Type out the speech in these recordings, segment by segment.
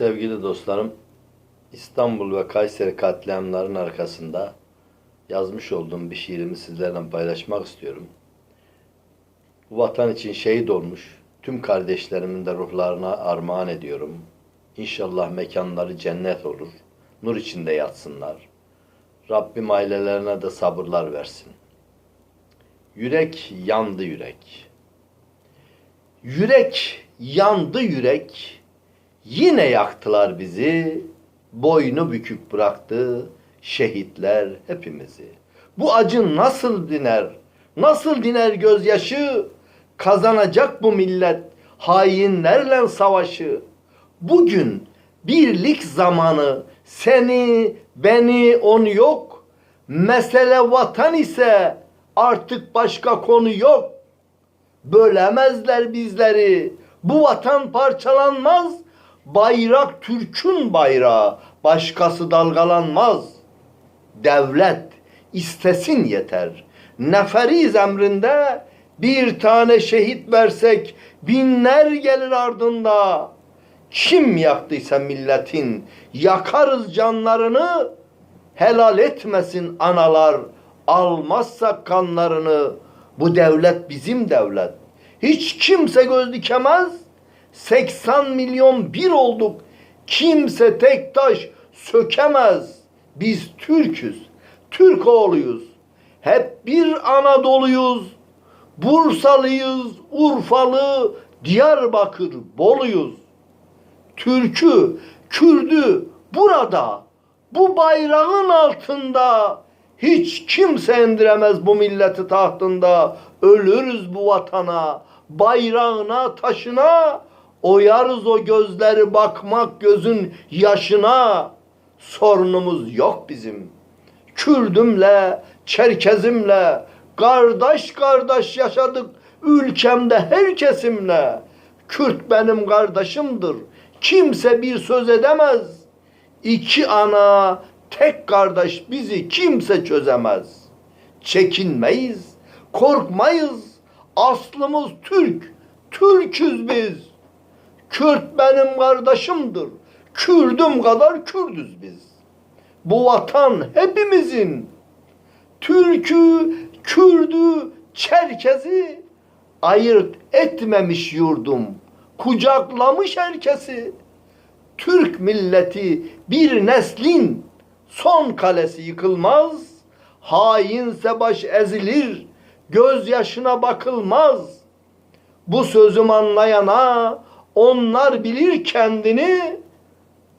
Sevgili dostlarım, İstanbul ve Kayseri katliamların arkasında yazmış olduğum bir şiirimi sizlerle paylaşmak istiyorum. Vatan için şehit olmuş tüm kardeşlerimin de ruhlarına armağan ediyorum. İnşallah mekanları cennet olur. Nur içinde yatsınlar. Rabbim ailelerine de sabırlar versin. Yürek yandı yürek. Yürek yandı yürek. Yine yaktılar bizi. Boynu bükük bıraktı şehitler hepimizi. Bu acı nasıl diner? Nasıl diner gözyaşı? Kazanacak bu millet hainlerle savaşı. Bugün birlik zamanı seni, beni, onu yok. Mesele vatan ise artık başka konu yok. Bölemezler bizleri. Bu vatan parçalanmaz. Bayrak Türk'ün bayrağı. Başkası dalgalanmaz. Devlet istesin yeter. Neferiz emrinde bir tane şehit versek binler gelir ardında. Kim yaktıysa milletin yakarız canlarını helal etmesin analar almazsak kanlarını bu devlet bizim devlet hiç kimse göz dikemez 80 milyon bir olduk. Kimse tek taş sökemez. Biz Türk'üz. Türk oğluyuz. Hep bir Anadolu'yuz. Bursalıyız Urfalı Diyarbakır Boluyuz. Türk'ü, Kürd'ü burada, bu bayrağın altında hiç kimse indiremez bu milleti tahtında. Ölürüz bu vatana, bayrağına, taşına, oyarız o gözleri bakmak gözün yaşına. Sorunumuz yok bizim. Kürdümle, Çerkezimle, kardeş kardeş yaşadık ülkemde her kesimle. Kürt benim kardeşimdir. Kimse bir söz edemez. İki ana, tek kardeş bizi kimse çözemez. Çekinmeyiz, korkmayız. Aslımız Türk, Türküz biz. Kürt benim kardeşimdir. Kürdüm kadar Kürdüz biz. Bu vatan hepimizin. Türk'ü, Kürd'ü, Çerkez'i ayırt etmemiş yurdum. Kucaklamış herkesi. Türk milleti bir neslin son kalesi yıkılmaz. Hainse baş ezilir, gözyaşına bakılmaz. Bu sözüm anlayana onlar bilir kendini.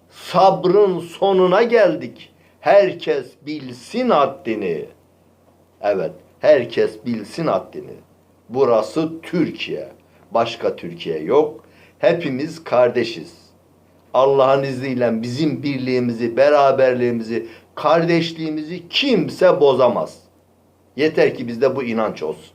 Sabrın sonuna geldik. Herkes bilsin haddini. Evet, herkes bilsin haddini. Burası Türkiye. Başka Türkiye yok. Hepimiz kardeşiz. Allah'ın izniyle bizim birliğimizi, beraberliğimizi, kardeşliğimizi kimse bozamaz. Yeter ki bizde bu inanç olsun.